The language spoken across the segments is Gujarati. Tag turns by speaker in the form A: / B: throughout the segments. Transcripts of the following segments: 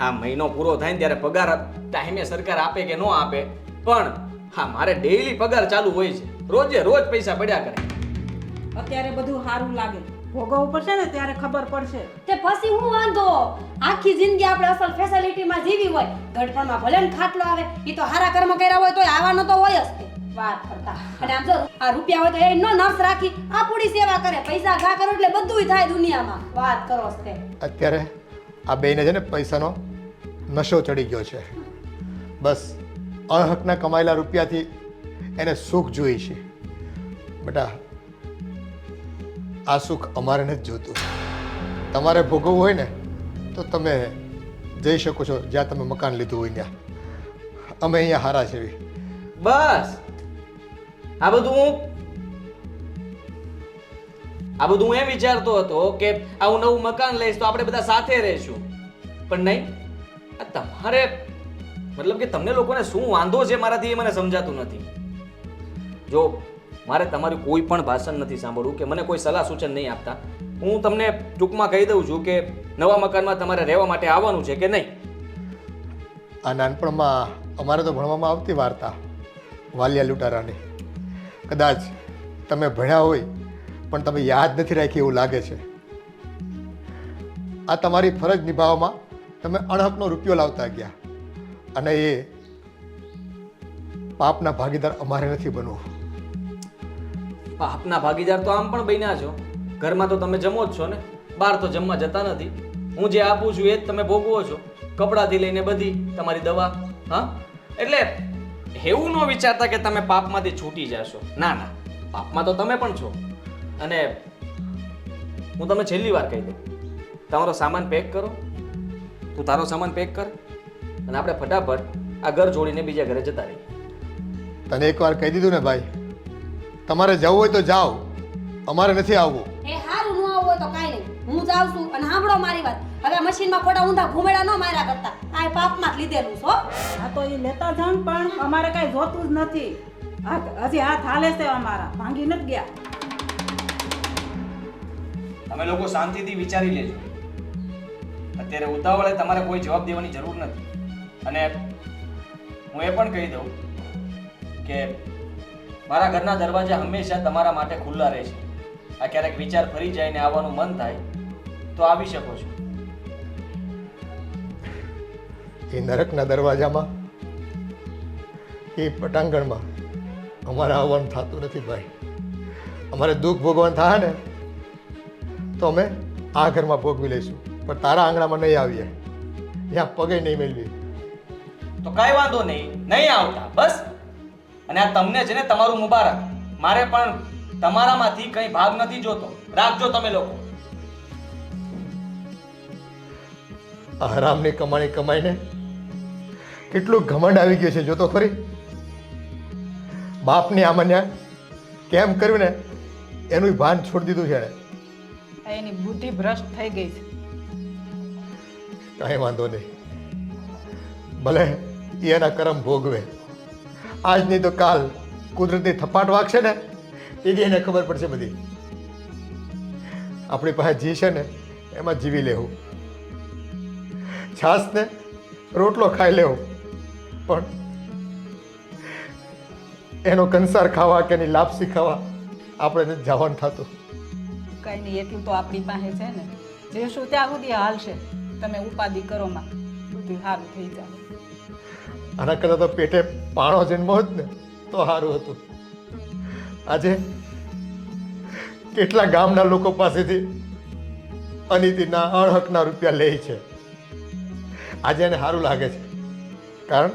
A: હા મહિનો પૂરો થાય ને ત્યારે પગાર ટાઈમે સરકાર આપે કે ન આપે પણ હા મારે ડેઈલી પગાર ચાલુ હોય છે. રોજે રોજ પૈસા પડ્યા કરે.
B: અત્યારે બધું સારું લાગે. ભોગવવું પડશે ને ત્યારે ખબર પડશે.
C: તે પછી હું વાંધો? આખી જિંદગી આપણે અસલ ફેસિલિટીમાં જીવી હોય. ગડપણમાં ભલે ને ખાટલો આવે એ તો હારા કર્મ કર્યા હોય તો આવવાનો તો હોય જ તે વાત કરતા. અને આમ જો આ રૂપિયા હોય તો એ નો નર્સ રાખી આ પૂરી સેવા કરે. પૈસા ઘા કરો એટલે બધુંય થાય દુનિયામાં. વાત કરો તે
D: અત્યારે આ બેને છે ને પૈસાનો નશો ચડી ગયો છે. બસ અણહકના કમાયેલા રૂપિયાથી એને સુખ જોઈએ છે. બેટા, આ સુખ અમારે નથી જોતું તમારે ભોગવવું હોય ને, તો તમે જઈ શકો છો, જ્યાં તમે મકાન લીધું હોય ત્યાં. અમે અહીંયા હારા છે
A: બસ. આ બધું હું આ બધું હું એમ વિચારતો હતો કે આવું નવું મકાન લઈશ તો આપણે બધા સાથે રહીશું. પણ નહીં. આ તમારે મતલબ કે તમને લોકોને શું વાંધો છે મારાથી એ મને સમજાતું નથી. જો મારે તમારું કોઈ પણ ભાષણ નથી સાંભળવું કે મને કોઈ સલાહ સૂચન નહીં આપતા, હું તમને ટૂંકમાં કહી દઉં છું કે નવા મકાનમાં તમારે રહેવા માટે આવવાનું છે કે નહીં?
D: આ નાનપણમાં અમારે તો ભણવામાં આવતી વાર્તા, વાલિયા લૂંટારાની. કદાચ તમે ભણ્યા હોય, પણ તમે યાદ નથી રાખી એવું લાગે છે. આ તમારી ફરજ નિભાવવામાં તમે અણહકનો રૂપિયો લાવતા ગયા. અને એ પાપના ભાગીદાર અમારે નથી બનવું.
A: પાપના ભાગીદાર તો આમ પણ બન્યા છો. ઘરમાં તો તમે જમો જ છો ને? બહાર તો જમવા જતા નથી. હું જે આપું છું એ જ તમે ભોગવો છો. કપડાથી લઈને બધી તમારી દવા, હા? એટલે એવું ન વિચારતા કે તમે પાપમાંથી છૂટી જશો. ના ના. પાપમાં તો તમે પણ છો. અને હું તમને છેલ્લી વાર કહી દઉં. તમારો સામાન પેક કરો. તું તારો સામાન પેક કર અને આપણે ફટાફટ આ ઘર છોડીને બીજા ઘરે જતા રહીએ.
D: તને એકવાર કહી દીધું ને ભાઈ તમારે જવું હોય તો જાઓ અમારે નથી આવવું.
C: એ હારું ન આવું હોય તો કાંઈ નહીં. હું જાઉં છું અને સાંભળો મારી વાત. હવે મશીનમાં ખોટા ઊંધા ભૂમેડા ન માર્યા કરતા. આ એ પાપમાં જ લીધેલું છો હો.
B: આ તો એ લેતા જાણ પણ અમારે કઈ જોતું જ નથી. આ હજી હાથ હાલે છે અમારા. ભાંગી નથી ગયા.
A: તમે લોકો શાંતિથી વિચારી લેજો. અત્યારે ઉતાવળે તમારે કોઈ જવાબ દેવાની જરૂર નથી. અને હું એ પણ કહી દઉં કે મારા ઘરના દરવાજા હંમેશા તમારા માટે ખુલ્લા રહેશે આ ક્યારેક વિચાર ફરી જાય ને આવવાનું મન થાય, તો આવી શકો છો.
D: એ નરકના દરવાજામાં, એ પટાંગણમાં અમારે આવવાનું થતું નથી ભાઈ. અમારે દુઃખ ભોગવવાનું થાય ને, તો અમે આ ઘરમાં ભોગવી લઈશું. પણ તારા આંગણામાં નહીં આવીએ. ત્યાં પગે નહીં મેળવી
A: તો કાંઈ વાંધો નહીં. નહીં આવતા. બસ. અને આ તમને છે ને તમારું મુબારક. મારે પણ તમારામાંથી કંઈ ભાગ નથી જોતો. રાખજો તમે લોકો.
D: આ હરામની કમાણી કમાઈને કેટલું ઘમંડ આવી ગયું છે જોતો ખરી? બાપની આમન્યા કેમ કર્યું ને? એનું ભાન છોડી દીધું છે
B: એની બુદ્ધિ ભ્રષ્ટ થઈ ગઈ છે.
D: કાંઈ વાંધો નહીં. ભલે એ એના કરમ ભોગવે. આજ નહીં તો કાલ કુદરતી થપાટ વાગશે ને, એ દી એને ખબર પડશે બધી. આપણી પાસે જી છે ને, એમાં જીવી લેવું. છાસ ને રોટલો ખાઈ લેવો. પણ એનો કંસાર ખાવા કે એની લાપસી ખાવા આપણે જવાનું થતું.
E: કઈ નહીં એટલું તો આપણી પાસે છે ને. જે શું ત્યાં સુધી હાલશે. તમે ઉપાધિ કરો માં બધું સારું થઈ જાય.
D: આના કરતાં તો પેટે પાણો જન્મ હોત ને, તો સારું હતું. આજે કેટલા ગામના લોકો પાસેથી અનીતિના અણહકના રૂપિયા લે છે. આજે એને સારું લાગે છે. કારણ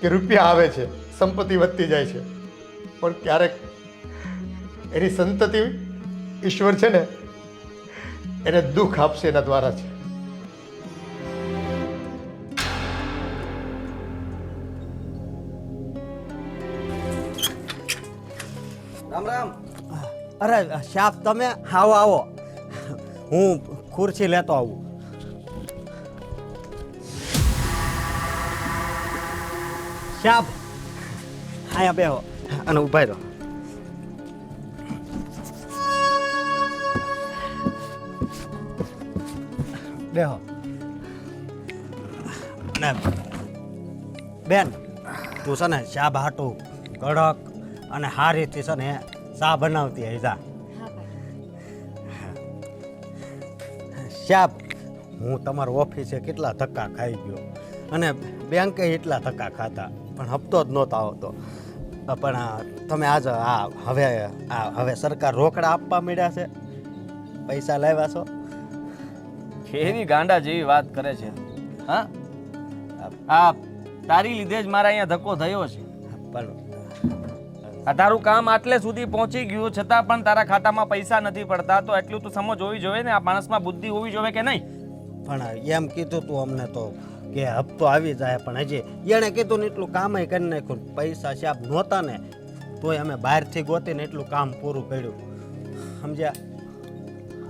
D: કે રૂપિયા આવે છે, સંપત્તિ વધતી જાય છે. પણ ક્યારેક એની સંતતિ ઈશ્વર છે ને, એને દુઃખ આપશે એના દ્વારા છે
F: અરે શાફ તમે આવો આવો. હું ખુરશી લેતો આવું. શાપ. અહીંયા બેહો અને ઊભા રહો. બેહો. બેન, તું છે ને ચા હાટું, કડક અને હારીથી છે ને ચા બનાવતી હઈ જા.
C: હા ભાઈ.
F: હું તમારું ઓફિસે કેટલા ધક્કા ખાઈ ગયો અને બેંકે એટલા ધક્કા ખાતા પણ હપ્તો જ નહોતો આવતો. પણ તમે આજ આ હવે આ હવે સરકાર રોકડા આપવા માંડ્યા છે? પૈસા લાવ્યા છો?
A: કેવી ગાંડા જેવી વાત કરે છે. હા? આ તારી લીધે જ મારા અહીંયા ધક્કો થયો છે.
F: પણ
A: આ તારું કામ આટલે સુધી પહોંચી ગયું છતાં પણ તારા ખાતામાં પૈસા નથી પડતા. તો એટલું તું સમજ હોવી જોઈએ ને આ માણસમાં બુદ્ધિ હોવી જોઈએ કે નહીં?
F: પણ એમ કીધું તું અમને તો કે હપ્તો આવી જાય પણ હજી એણે કીધું ને એટલું કામ કરી નાખ્યું પૈસા શાપ નહોતા ને તોય અમે બહારથી ગોતીને એટલું કામ પૂરું કર્યું. સમજ્યા?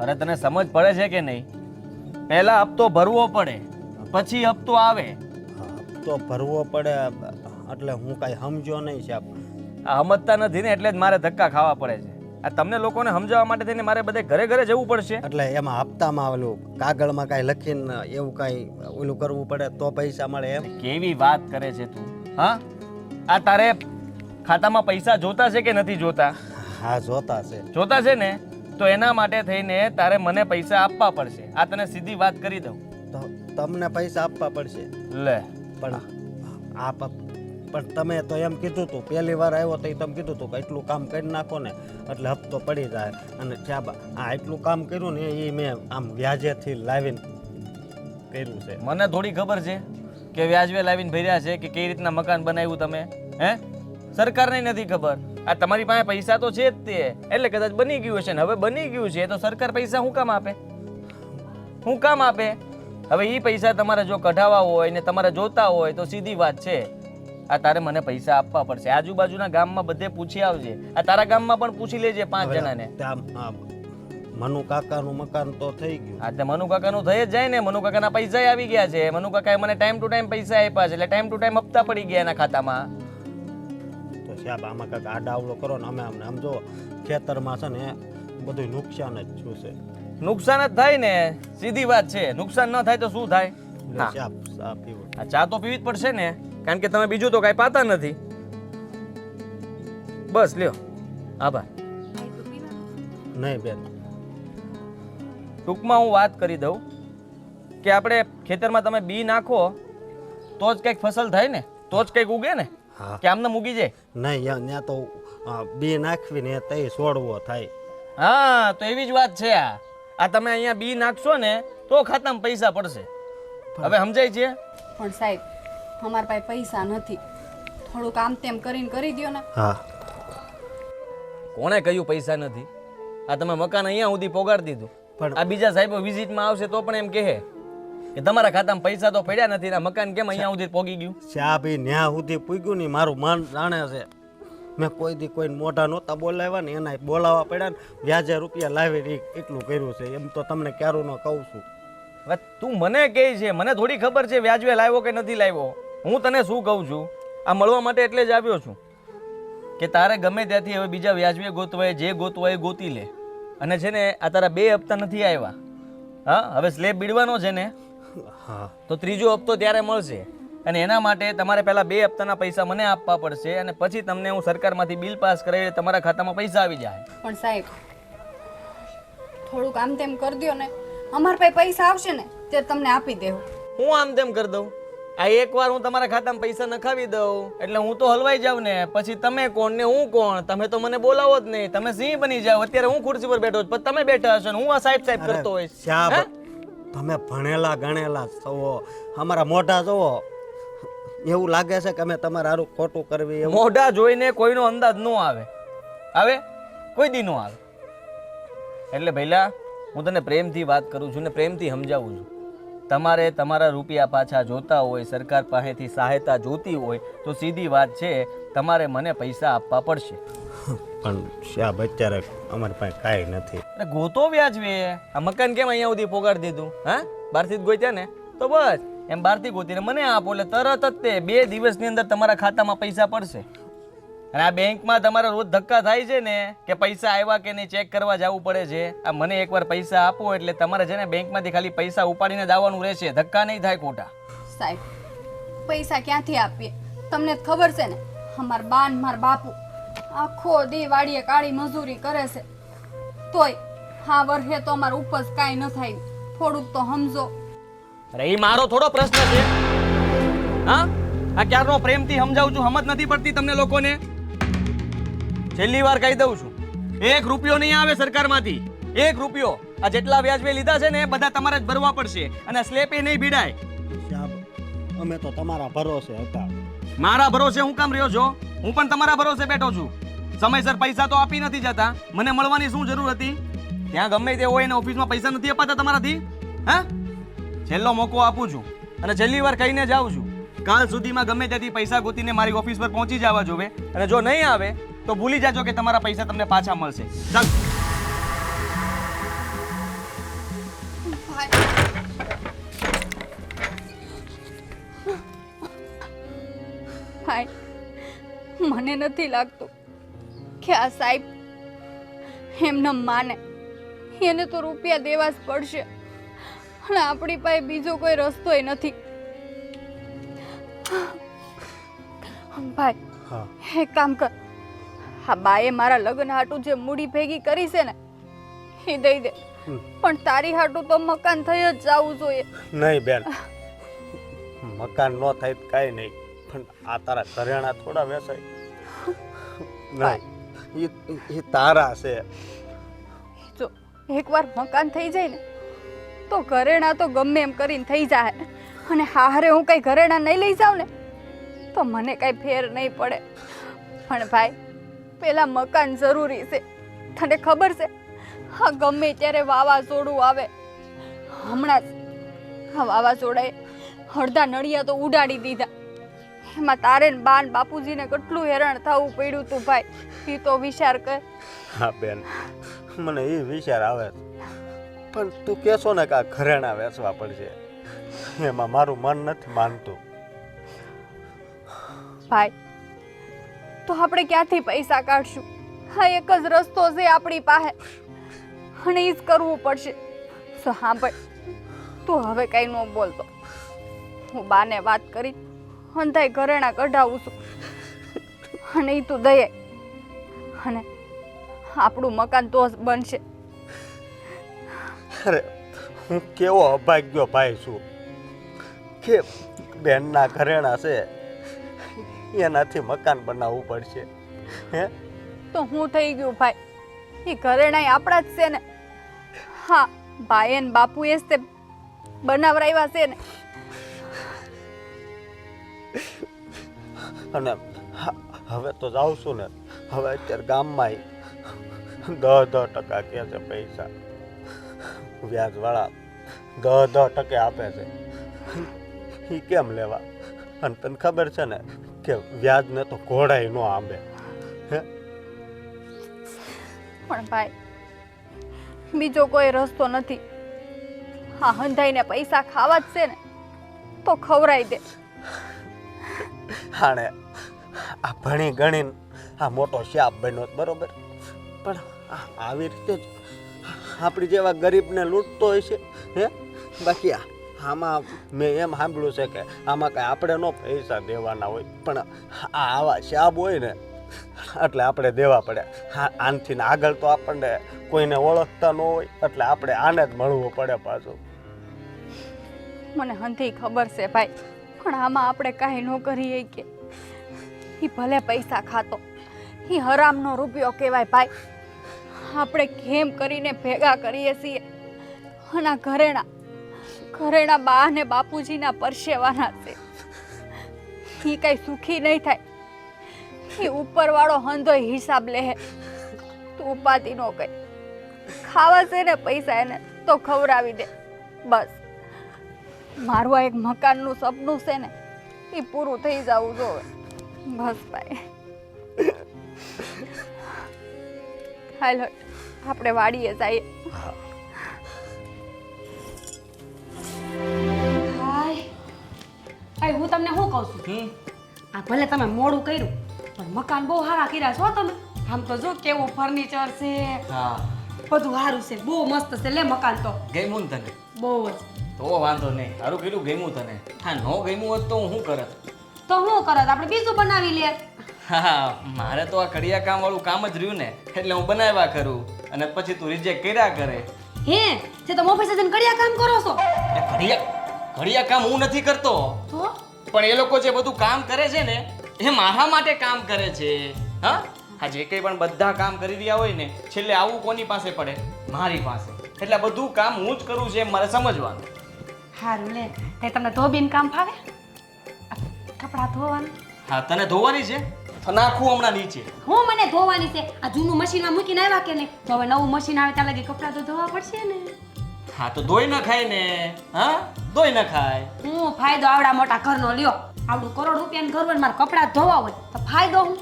A: અરે તને સમજ પડે છે કે નહીં? પહેલા હપ્તો ભરવો પડે પછી હપ્તો આવે.
F: હપ્તો ભરવો પડે એટલે હું કાંઈ સમજો નહીં શાપ
A: આ સમજતા નથી ને એટલે જ મારે ધક્કા ખાવા પડે છે. આ તમને લોકોને સમજાવવા માટે થઈને મારે બધે ઘરે ઘરે જવું પડશે.
F: એટલે એમાં હપ્તામાં ઓલું કાગળમાં કાંઈ લખીને એવું કાંઈ ઓલું કરવું પડે તો પૈસા મળે એમ?
A: કેવી વાત કરે છે તું? હા? આ તારે ખાતામાં પૈસા જોતા છે કે નથી જોતા?
F: હા જોતા છે.
A: જોતા છે ને? તો એના માટે થઈને તારે મને પૈસા આપવા પડશે. આ તને સીધી વાત કરી દઉં.
F: તો તમને પૈસા આપવા પડશે.
A: લે.
F: પણ આપ પણ તમે તો એમ કીધું હતું પહેલી વાર આવ્યો તો તમે કીધું હતું કે એટલું કામ કરી નાખો ને, એટલે હપ્તો પડી જાય. અને ચાબા આ એટલું કામ કર્યું ને એ મેં આમ વ્યાજેથી લાવીને કર્યું છે.
A: મને થોડી ખબર છે કે વ્યાજવે લાવીને ભર્યા છે કે કઈ રીતના મકાન બનાવ્યું તમે, હે? સરકારને નથી ખબર. આ તમારી પાસે પૈસા તો છે જ તે. એટલે કદાચ બની ગયું હશે ને. હવે બની ગયું છે તો સરકાર પૈસા શું કામ આપે? શું કામ આપે? હવે એ પૈસા તમારે જો કઢાવવા હોય ને તમારે જોતા હોય તો સીધી વાત છે. આ તારે મને પૈસા આપવા પડશે. આજુબાજુના ગામમાં બધે પૂછી આવજે. આ તારા ગામમાં પણ પૂછી લેજે પાંચ જણાને.
F: મનુ કાકાનું મકાન તો થઈ ગયું.
A: આ તે મનુ કાકાનું થઈ જ જાય ને. મનુ કાકાના પૈસા આવી ગયા છે. મનુ કાકાએ મને ટાઈમ ટુ ટાઈમ પૈસા આપ્યા છે. એટલે ટાઈમ ટુ ટાઈમ હપ્તા પડી ગયા એના ખાતામાં.
F: તો સાહેબ આમાં કાંઈક આડાવડો કરો ને અમે અમને. આમ જો ખેતરમાં છે ને બધું નુકસાન જ છું છે
A: નુકસાન જ થાય ને. સીધી વાત છે. નુકસાન ન થાય તો શું થાય?
F: ચા
A: તો પીવી જ પડશે ને. કારણ કે તમે બીજું તો કાંઈ પાતા નથી. બસ લ્યો. આભાર.
F: નહીં બેન.
A: ટૂંકમાં હું વાત કરી દઉં કે આપણે ખેતરમાં તમે બી નાખો તો જ કંઈક ફસલ થાય ને તો જ કંઈક ઉગે ને
F: હા.
A: કે આમને મૂકી જાય.
F: નહીં યા- ત્યાં તો બી બી નાખવીને તઈ છોડવો થાય.
A: હા તો એવી જ વાત છે આ. આ તમે અહીંયા બી નાખશો ને તો ખાતામાં પૈસા પડશે. હવે સમજાય છે?
C: પણ સાહેબ અમારા પાસે પૈસા નથી. થોડુંક આમ તેમ કરીને કરી દ્યો ને.
F: હા.
A: કોણે કહ્યું પૈસા નથી? આ તમે મકાન અહીંયા સુધી પોગાડી દીધું.
F: પણ-
A: આ બીજા સાહેબો વિઝિટમાં આવશે તો પણ એમ કહે કે તમારા ખાતામાં પૈસા તો પડ્યા નથી ને આ મકાન કેમ અહીંયા સુધી પોગી ગયું?
F: ચા બી ન્યા સુધી પૂગ્યું ને મારું માન જાણે છે. મેં કોઈ દી કોઈ મોઢા નહોતા બોલાવ્યા ને એના બોલાવવા પડ્યા ને વ્યાજે રૂપિયા લાવી એટલું કર્યું છે. એમ તો તમને ક્યારું ન કહું છું.
A: તું મને કહે છે. મને થોડી ખબર છે વ્યાજવે લાવ્યો કે નથી લાવ્યો. હું તને શું કહું છું? આ મળવા માટે એટલે જ આવ્યો છું કે તારે ગમે ત્યાંથી હવે બીજા વ્યાજબી ગોતવાય જે ગોતવાય એ ગોતી લે. અને છે ને આ તારા બે હપ્તા નથી આવ્યા. હા હવે સ્લેબ બીડવાનો છે ને?
F: હા.
A: તો ત્રીજો હપ્તો ત્યારે મળશે. અને એના માટે તમારે પહેલાં બે હપ્તાના પૈસા મને આપવા પડશે અને પછી તમને હું સરકારમાંથી બિલ પાસ કરાવી તમારા ખાતામાં પૈસા આવી જાય.
C: પણ સાહેબ થોડુંક આમ તેમ કરી દો ને. અમારા પાસે પૈસા આવશે ને ત્યારે તમને આપી દેવું
A: હું આમ તેમ કરી દઉં? આ એકવાર હું તમારા ખાતામાં પૈસા નખાવી દઉં એટલે હું તો હલવાઈ જાઉં ને. પછી તમે કોણ ને હું કોણ? તમે તો મને બોલાવો જ નહીં. તમે સિંહ બની જાઓ. અત્યારે હું ખુરશી પર બેઠો છું પછી તમે બેઠા હશો ને. હું આ સાહેબ સાહેબ કરતો હોઈશ
F: શ્યાબ તમે ભણેલા ગણેલા છો અમારા મોઢા જોવો. એવું લાગે છે કે અમે તમારે હારું ખોટું કરવી
A: મોઢા જોઈને કોઈનો અંદાજ ન આવે. આવે? કોઈ દી ન આવે. એટલે ભઈલા હું તને પ્રેમથી વાત કરું છું ને પ્રેમથી સમજાવું છું. તમારે તમારા રૂપિયા પાછા જોતા હોય સરકાર પાસેથી સહાયતા જોતી હોય તો સીધી વાત છે તમારે મને પૈસા આપવા પડશે.
F: પણ શ્યાબ અત્યારે અમારી પાસે કાંઈ નથી.
A: અરે ગોતો વ્યાજવે આ મકાન કેમ અહીંયા સુધી પોગાડી દીધું? હા? બહારથી જ ગોત્યા ને? તો બસ. એમ બહારથી ગોતીને મને આપો એટલે તરત જ તે બે દિવસની અંદર તમારા ખાતામાં પૈસા પડશે. અને આ બેંકમાં તમારે રોજ ધક્કા થાય છે ને કે પૈસા આવ્યા કે નહીં ચેક કરવા જવું પડે છે. આ મને એકવાર પૈસા આપો એટલે તમારે છે ને બેંકમાંથી ખાલી પૈસા ઉપાડીને જ આવવાનું રહેશે. ધક્કા નહીં થાય ખોટા.
C: સાહેબ
G: પૈસા ક્યાંથી આપીએ? તમને ખબર છે ને અમાર બા ને માર બાપુ આખો દી વાડીએ કાળી મજૂરી કરે છે. તોય હા વર્ષે તો અમાર ઉપજ કાંઈ ન થાય. થોડુંક તો સમજો.
A: અરે એ મારો થોડો પ્રશ્ન છે. હા? આ ક્યારનો પ્રેમથી સમજાવું છું સમજ નથી પડતી તમને લોકોને. છેલ્લી વાર કહી દઉં છું. એક રૂપિયો નહીં આવે સરકારમાંથી. એક રૂપિયો. આ જેટલા વ્યાજ મેં લીધા છે ને એ બધા તમારે જ ભરવા પડશે અને સ્લેપે એ નહીં ભીડાય.
F: સાહેબ અમે તો તમારા ભરોસે હતા.
A: મારા ભરોસે હું કામ રહ્યો છો? હું પણ તમારા ભરોસે બેઠો છું. સમયસર પૈસા તો આપી નથી જતા. મને મળવાની શું જરૂર હતી? ત્યાં ગમે તે હોય ને ઓફિસમાં પૈસા નથી અપાતા તમારાથી? હા? છેલ્લો મોકો આપું છું અને છેલ્લી વાર કહીને જાઉં છું. કાલ સુધીમાં ગમે ત્યાંથી પૈસા ગોતીને મારી ઓફિસ પર પહોંચી જવા જોવે. અને જો નહીં આવે તો ભૂલી જાજો કે તમારા પૈસા તમને પાછા મળશે. ચાલ.
G: ભાઈ મને નથી લાગતું કે આ સાહેબ એમના માને એને તો રૂપિયા દેવા જ પડશે અને આપણી પાસે બીજો કોઈ રસ્તોય નથી. ભાઈ
F: હા.
G: એક કામ કર. હા બાએ મારા લગ્ન હાટું જે મૂડી ભેગી કરી છે ને એ દઈ દે. પણ તારી હાટું તો મકાન થઈ જ જવું જોઈએ.
F: નહીં બેન મકાન ન થાય તો કાંઈ નહીં પણ આ તારા ઘરેણા થોડા વેસાય નહીં એ તારા છે.
G: જો એકવાર મકાન થઈ જાય ને તો ઘરેણા તો ગમે એમ કરીને થઈ જાય અને હારે હું કઈ ઘરેણા નહીં લઈ જાઉં ને તો મને કઈ ફેર નહીં પડે. પણ ભાઈ પેલા મકાન જરૂરી છે. તને ખબર છે? હા ગમે ત્યારે વાવાઝોડું આવે. હમણાં જ હા વાવાઝોડાએ અડધા નળિયા તો ઉડાડી દીધા. એમાં તારે બાન બાપુજીને કેટલું હેરાન થવું પડ્યું તું ભાઈ? એ તો વિચાર કર.
F: હા બેન. મને એ વિચાર આવે પણ તું કહેશો ને કે આ ઘરેણા વેચવા પડશે. એમાં મારું મન નથી માનતું.
G: ભાઈ તો આપણે ક્યાંથી પૈસા કાઢશું? હા, એક જ રસ્તો છે આપણી પાસે. અને એ જ કરવું પડશે. તો હા ભાઈ તું હવે કઈ ન બોલતો. હું બાને વાત કરી અંધાઈ ઘરેણા કઢાવું છું. અને એ તું દયે અને આપણું મકાન તો બનશે.
F: અરે, હું કેવો અભાગ્યો ભાઈ છું. કે બેનના ઘરેણા છે એનાથી મકાન બનાવવું પડશે. હે?
G: તો હું થઈ ગયું ભાઈ. એ ઘરેણાય આપણા જ છે ને. હા ભાઈ ને બાપુ એ તે બનાવરાવ્યા છે ને.
F: અને હવે તો જાઉં છું ને. હવે અત્યારે ગામમાં દહ દહ ટકા કહે છે પૈસા. વ્યાજવાળા દહ દહ ટકે આપે છે. એ કેમ લેવા? અને તને ખબર છે ને કે વ્યાજને તો ઘોડાય ન આંબે. હે?
G: પણ ભાઈ બીજો કોઈ રસ્તો નથી. હા હંધાઈને પૈસા ખાવા જ છે ને તો ખવરાઈ દે.
F: હાણે આ ભણી ગણીને આ મોટો શાપ બન્યો બરોબર? પણ આવી રીતે જ આપણી જેવા ગરીબને લૂંટતો હોય છે હે? બાકી આ- આમાં મેં એમ સાંભળ્યું છે કે આમાં કાંઈ આપણે નો પૈસા દેવાના હોય, પણ આ આવા શાબ હોય ને, એટલે આપણે દેવા પડે. આનથી આગળ તો આપણને કોઈને ઓળખતા ન હોય, એટલે આપણે આને જ મળવું પડે પાછું.
G: મને હંધી ખબર છે ભાઈ, પણ આમાં આપણે કાંઈ ન કરીએ કે. એ ભલે પૈસા ખાતો એ હરામનો રૂપિયો કહેવાય ભાઈ. આપણે કેમ કરીને ભેગા કરીએ છીએ? અને ઘરેણા ઘરેણા બા અને બાપુજીના પરસેવાના છે. એ કાંઈ સુખી નહીં થાય. એ ઉપરવાળો હંધો હિસાબ લે તું ઉપાતી નો કઈ ખાવા છે ને પૈસા એને, તો ખવડાવી દે. બસ. મારું આ એક મકાનનું સપનું છે ને એ પૂરું થઈ જવું જોવે. બસ ભાઈ. હાલો, આપણે વાડીએ જઈએ.
C: હાય હું તમને શું કહું છું? આ ભલે તમે મોડું કર્યું પણ મકાન બહુ સારા કર્યા છો તમે. આમ તો જો કેવું ફર્નિચર છે
A: હા.
C: બધું સારું છે બહુ મસ્ત છે લે મકાન તો.
A: ગમ્યું તને?
C: બહુ જ.
A: તો વાંધો નહીં. સારું કર્યું ગમ્યું તને? હા નો ગમ્યું હોત તો હું શું કરત?
C: તો હું કરત? આપણે બીજું બનાવી લે.
A: હા મારે તો આ કડિયા કામ વાળું કામ જ રહ્યું ને એટલે હું બનાવ્યા કરું. અને પછી તું રિજેક્ટ કર્યા કરે.
C: હે તે તો ઓફિસે જઈને કડિયા કામ કરો છો?
A: એ ઘડિયા કામ હું નથી કરતો.
C: તો?
A: પણ એ લોકો જે બધું કામ કરે છે ને એ મારા માટે કામ કરે છે. હા? હા જે કંઈ પણ બધા કામ કરી રહ્યા હોય ને છેલ્લે આવું કોની પાસે પડે? મારી પાસે. એટલે બધું કામ હું જ કરું છે એમ મારે સમજવાનું.
C: હારું લે તે તમને ધોબીન કામ ફાવે? કપડાં ધોવાનું?
A: હા તને ધોવાની છે? નાખું હમણાં નીચે.
C: હું મને ધોવાની છે? આ જૂનું મશીનમાં મૂકીને આવ્યા કે નહીં? તો હવે નવું મશીન આવે ત્યાં લગી કપડાં તો ધોવા પડશે ને.
A: હા તો ધોઈ ન ખાય ને હા? ધોઈ ન ખાય.
C: હું ફાયદો આવડા મોટા ઘરનો લ્યો. આવડું કરોડ રૂપિયાનું ઘર હોય મારા મારે કપડાં ધોવા હોય તો ફાયદો હું?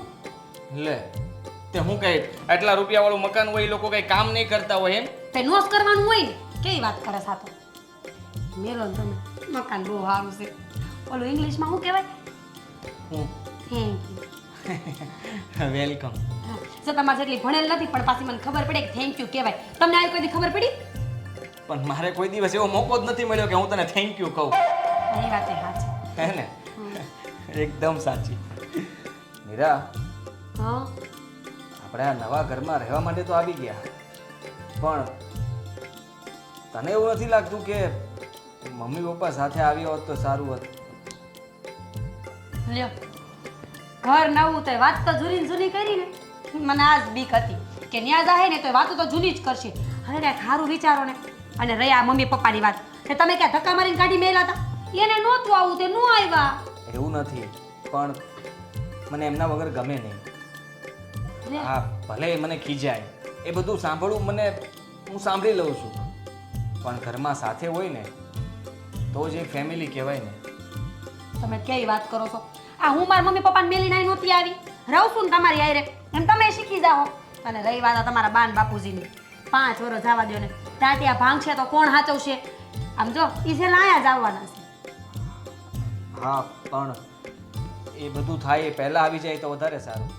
A: લે તે હું કઈ આટલા રૂપિયા વાળું મકાન હોય એ લોકો કઈ કામ નહીં કરતા હોય એમ?
C: તે નોસ કરવાનું હોય ને? કેવી વાત કરે સાતો? મેલો ને તમે મકાન બહુ સારું છે. ઓલું ઇંગ્લિશમાં શું કહેવાય?
A: હું?
C: થેન્ક યુ
A: વેલકમ
C: જો તમારે જેટલી ભણેલ નથી પણ પાછી મને ખબર પડે કે થેન્ક યુ કહેવાય. તમને આવી કોઈ ખબર પડી?
A: પણ મારે કોઈ દિવસ એવો મોકો જ નથી મળ્યો કે હું તને થેન્ક યુ કહું.
C: એ વાત સાચી.
A: હે ને? એકદમ સાચી. મીરા
C: હા?
A: આપણે આ નવા ઘરમાં રહેવા માટે તો આવી ગયા. પણ તને એવું નથી લાગતું કે મમ્મી પપ્પા સાથે આવ્યો હોત તો સારું હોત?
C: લ્યો. ઘર નવું તો વાત તો જૂની જૂની કરી ને. મને આજ બીક હતી કે ન્યા જાહે ને તો વાતો તો જૂની જ કરશે. હવે કાંઈક સારું વિચારો ને. અને રહ્યા મમ્મી પપ્પાની વાત. કે તમે ક્યાં ધક્કા મારીને કાઢી મેલા હતા? એને નહોતું આવું તે નો આવ્યા.
A: એવું નથી પણ મને એમના વગર ગમે નહીં. હા ભલે મને ખીજાય. એ બધું સાંભળવું મને હું સાંભળી લઉં છું. પણ ઘરમાં સાથે હોય ને તો જ એ ફેમિલી કહેવાય ને.
C: તમે કેવી વાત કરો છો? આ હું મારા મમ્મી પપ્પાને મેલી નાઈ નહોતી આવી. રહું છું ને તમારી આયરે એમ તમે શીખી જાઓ. અને રહી વાત તમારા બાન બાપુજીની. પાંચ વર્ષ જવા દો ને. તાટિયા ભાંગશે તો કોણ હાચવશે? આમ જો એ છે લાયા જ આવવાના છે.
A: હા, પણ એ બધું થાય એ પહેલાં આવી જાય તો વધારે સારું.